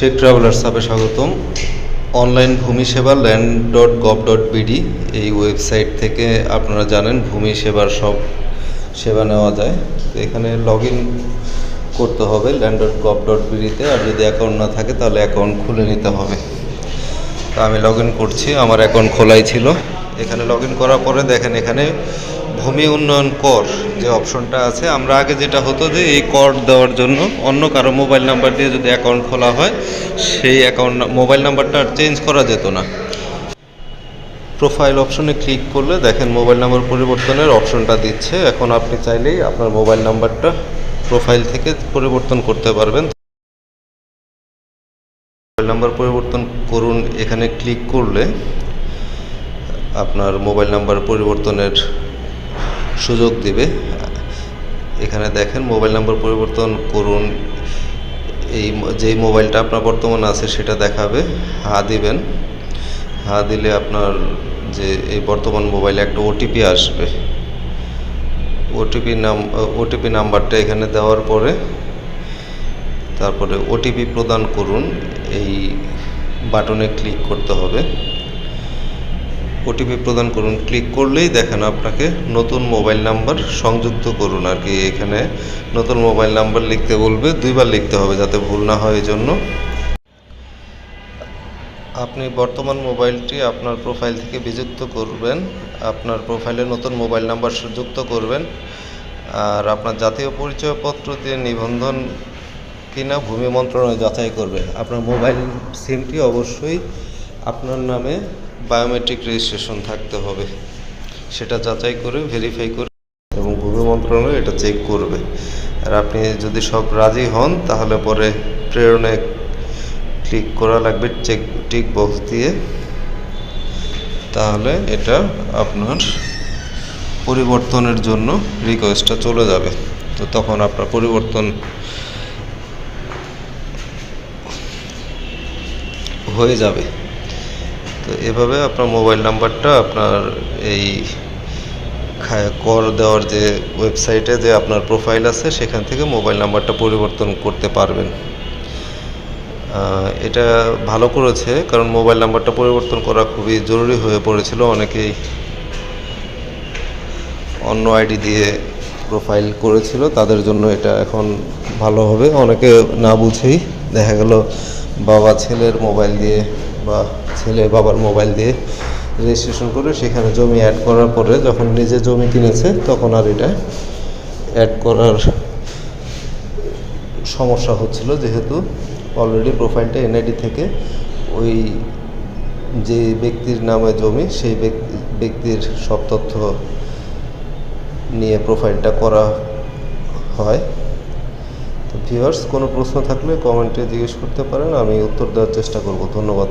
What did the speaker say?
Take travellers সাপে স্বাগতম। Online ভূমি সেবা land dot gov dot BD এই ওয়েবসাইট থেকে আপনারা জানেন ভূমি সেবার সব সেবা নেওয়া যায়। তো এখানে লগ ইন করতে হবে ল্যান্ড ডট গভ ডট বিডিতে আর যদি অ্যাকাউন্ট না থাকে তাহলে অ্যাকাউন্ট খুলে নিতে হবে। তো আমি লগ ইন করছি, আমার অ্যাকাউন্ট খোলাই ছিল। এখানে লগ ইন করার পরে দেখেন এখানে ভূমি উন্নয়ন কর যে অপশনটা আছে, আমরা আগে যেটা হতো যে এই কর দেওয়ার জন্য অন্য কারও মোবাইল নাম্বার দিয়ে যদি অ্যাকাউন্ট খোলা হয়, সেই অ্যাকাউন্ট মোবাইল নাম্বারটা আর চেঞ্জ করা যেত না। প্রোফাইল অপশনে ক্লিক করলে দেখেন মোবাইল নাম্বার পরিবর্তনের অপশনটা দিচ্ছে। এখন আপনি চাইলেই আপনার মোবাইল নাম্বারটা প্রোফাইল থেকে পরিবর্তন করতে পারবেন। মোবাইল নাম্বার পরিবর্তন করুন, এখানে ক্লিক করলে আপনার মোবাইল নাম্বার পরিবর্তনের সুযোগ দেবে। এখানে দেখেন মোবাইল নাম্বার পরিবর্তন করুন। এই যেই মোবাইলটা আপনার বর্তমান আছে সেটা দেখাবে। হা দিবেন। হা দিলে আপনার যে এই বর্তমান মোবাইলে একটা ওটিপি আসবে। ওটিপি নাম ওটিপি নাম্বারটা এখানে দেওয়ার পরে তারপরে ওটিপি প্রদান করুন। এই বাটনে ক্লিক করতে হবে। ওটিপি প্রদান করুন। ক্লিক করলেই দেখেন আপনাকে নতুন মোবাইল নাম্বার সংযুক্ত করুন আর কি। এখানে নতুন মোবাইল নাম্বার লিখতে বলবে, দুইবার লিখতে হবে যাতে ভুল না হয় এই জন্য আপনি বর্তমান মোবাইলটি আপনার প্রোফাইল থেকে বিযুক্ত করবেন, আপনার প্রোফাইলে নতুন মোবাইল নাম্বার যুক্ত করবেন, আর আপনার জাতীয় পরিচয়পত্র দিয়ে নিবন্ধন কিনা ভূমি মন্ত্রণালয় যাচাই করবে। আপনার মোবাইল সিমটি অবশ্যই আপনার নামে বায়োমেট্রিক রেজিস্ট্রেশন থাকতে হবে। সেটা যাচাই করে ভেরিফাই করে এবং ভূমি মন্ত্রণালয় এটা চেক করবে। আর আপনি যদি সব রাজি হন, তাহলে পরে প্রেরণে ক্লিক করা লাগবে চেক টিক বক্স দিয়ে। তাহলে এটা আপনার পরিবর্তনের জন্য রিকোয়েস্টটা চলে যাবে। তো তখন আপনার পরিবর্তন হয়ে যাবে। তো এভাবে আপনার মোবাইল নাম্বারটা আপনার এই কর দেওয়ার যে ওয়েবসাইটে যে আপনার প্রোফাইল আছে, সেখান থেকে মোবাইল নাম্বারটা পরিবর্তন করতে পারবেন। এটা ভালো করেছে, কারণ মোবাইল নাম্বারটা পরিবর্তন করা খুবই জরুরি হয়ে পড়েছিল। অনেকেই অন্য আইডি দিয়ে প্রোফাইল করেছিল, তাদের জন্য এটা এখন ভালো হবে। অনেকে না বুঝেই দেখা গেল বাবা ছেলের মোবাইল দিয়ে বা ছেলে বাবার মোবাইল দিয়ে রেজিস্ট্রেশন করে সেখানে জমি অ্যাড করার পরে যখন নিজে জমি কিনেছে, তখন আর এটা অ্যাড করার সমস্যা হচ্ছিল যেহেতু অলরেডি প্রোফাইলটা এনআইডি থেকে ওই যে ব্যক্তির নামে জমি, সেই ব্যক্তি- ব্যক্তির সব তথ্য নিয়ে প্রোফাইলটা করা হয়। ভিউয়ার্স কোনো প্রশ্ন থাকলে কমেন্টে জিজ্ঞেস করতে পারেন আমি উত্তর দেওয়ার চেষ্টা করব। ধন্যবাদ।